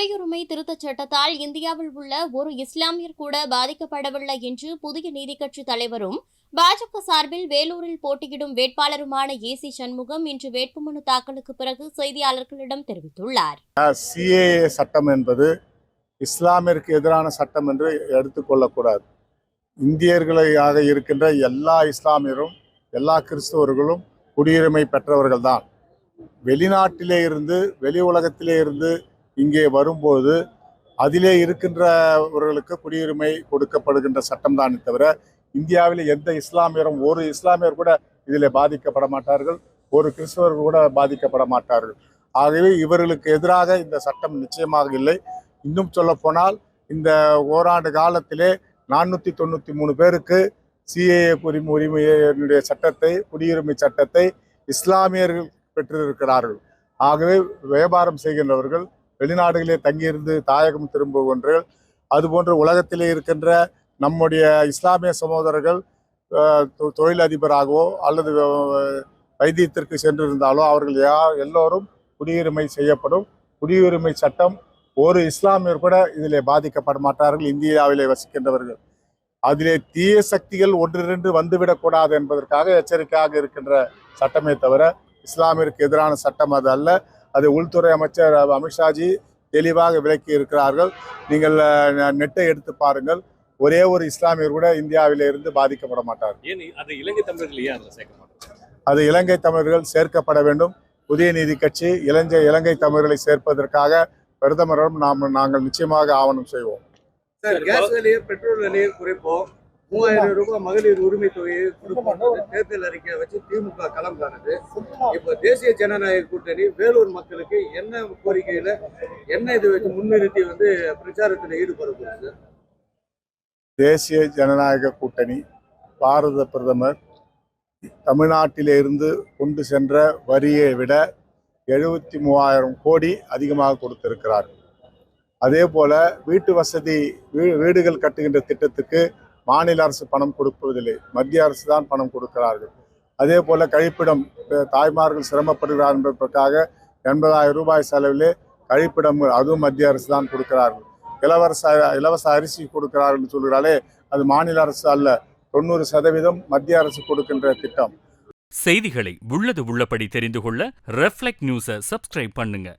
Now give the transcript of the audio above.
குடியுரிமை திருத்தச் சட்டத்தால் இந்தியாவில் உள்ள ஒரு இஸ்லாமியர் கூட பாதிக்கப்படவில்லை என்று புதிய நீதிக்கட்சி தலைவரும் பாஜக சார்பில் வேலூரில் போட்டியிடும் வேட்பாளருமான ஏசி சண்முகம் இன்று வேட்புமனு தாக்கலுக்கு பிறகு செய்தியாளர்களிடம் தெரிவித்துள்ளார். சிஏஏ சட்டம் என்பது இஸ்லாமிற்கு எதிரான சட்டம் என்று எடுத்துக்கொள்ளக்கூடாது இந்தியர்களாக இருக்கின்ற எல்லா இஸ்லாமியரும் எல்லா கிறிஸ்தவர்களும் குடியுரிமை பெற்றவர்கள்தான். வெளிநாட்டிலே இருந்து வெளி உலகத்திலே இருந்து இங்கே வரும்போது அதிலே இருக்கின்றவர்களுக்கு குடியுரிமை கொடுக்கப்படுகின்ற சட்டம் தானே தவிர இந்தியாவில் எந்த இஸ்லாமியரும் ஒரு இஸ்லாமியர் கூட இதில் பாதிக்கப்பட மாட்டார்கள் ஒரு கிறிஸ்தவர்கள் கூட பாதிக்கப்பட மாட்டார்கள். ஆகவே இவர்களுக்கு எதிராக இந்த சட்டம் நிச்சயமாக இல்லை. இன்னும் சொல்ல போனால் இந்த ஓராண்டு காலத்திலே நானூற்றி தொண்ணூற்றி மூணு பேருக்கு சிஏஏ உரிமை உரிமையினுடைய சட்டத்தை குடியுரிமை சட்டத்தை இஸ்லாமியர்கள் பெற்றிருக்கிறார்கள். ஆகவே வியாபாரம் செய்கின்றவர்கள் வெளிநாடுகளில் தங்கியிருந்து தாயகம் திரும்புகின்றவர்கள் அதுபோன்று உலகத்திலே இருக்கின்ற நம்முடைய இஸ்லாமிய சகோதரர்கள் தொழிலதிபராகவோ அல்லது வைத்தியத்திற்கு சென்றிருந்தாலோ அவர்கள் யா எல்லோரும் குடியுரிமை செய்யப்படும். குடியுரிமை சட்டம் ஒரு இஸ்லாமியர் கூட இதிலே பாதிக்கப்பட மாட்டார்கள் இந்தியாவிலே வசிக்கின்றவர்கள். அதிலே தீய சக்திகள் ஒன்றிரண்டு வந்துவிடக்கூடாது என்பதற்காக எச்சரிக்கையாக இருக்கின்ற சட்டமே தவிர இஸ்லாமியருக்கு எதிரான சட்டம் அது அல்ல. அது உள்துறை அமைச்சர் அமித்ஷாஜி தெளிவாக விளக்கி இருக்கிறார்கள். நீங்கள் நெட்டை எடுத்து பாருங்கள். ஒரே ஒரு இஸ்லாமியர் கூட இந்தியாவிலே இருந்து பாதிக்கப்பட மாட்டார். அது இலங்கை தமிழர்கள் ஏன் அதில் சேர்க்க மாட்டாங்க? அது இலங்கை தமிழர்கள் சேர்க்கப்பட வேண்டும். புதிய நீதி கட்சி இலங்கை இலங்கை தமிழர்களை சேர்ப்பதற்காக பிரதமரிடம் நாம் நாங்கள் நிச்சயமாக ஆவணம் செய்வோம். சார் சரி, கேஸ் விலையை பெட்ரோல் விலையை குறைப்போம். மூவாயிரம் ரூபாய் மகளிர் உரிமை தொகையை தேர்தல் அறிக்கையை வச்சு திமுக களம் காணுது இப்ப தேசிய ஜனநாயக கூட்டணி வேலூர் மக்களுக்கு என்ன கோரிக்கையில என்ன இது வச்சு முன்னிறுத்தி வந்து பிரச்சாரத்துல ஈடுபட போகுது? தேசிய ஜனநாயக கூட்டணி பாரத பிரதமர் தமிழ்நாட்டிலே இருந்து கொண்டு சென்ற வரியை விட எழுபத்தி மூவாயிரம் கோடி அதிகமாக கொடுத்திருக்கிறார். அதே போல வீட்டு வசதி வீ- வீடுகள் கட்டுகின்ற திட்டத்துக்கு மாநில அரசு பணம் கொடுப்பதில்லை. மத்திய அரசு தான் பணம் கொடுக்கிறார்கள். அதே போல கழிப்பிடம் தாய்மார்கள் சிரமப்படுகிறார் என்பதற்காக எண்பதாயிரம் ரூபாய் செலவிலே கழிப்பிடம் அதுவும் மத்திய அரசு தான் கொடுக்கிறார்கள். இலவச இலவச அரிசி கொடுக்கிறார்கள் சொல்கிறாலே அது மாநில அரசு அல்ல தொண்ணூறு சதவீதம் மத்திய அரசு கொடுக்கின்ற திட்டம். செய்திகளை உள்ளது உள்ளபடி தெரிந்து கொள்ள ரெஃப்ளெக்ட் நியூஸை சப்ஸ்கிரைப் பண்ணுங்க.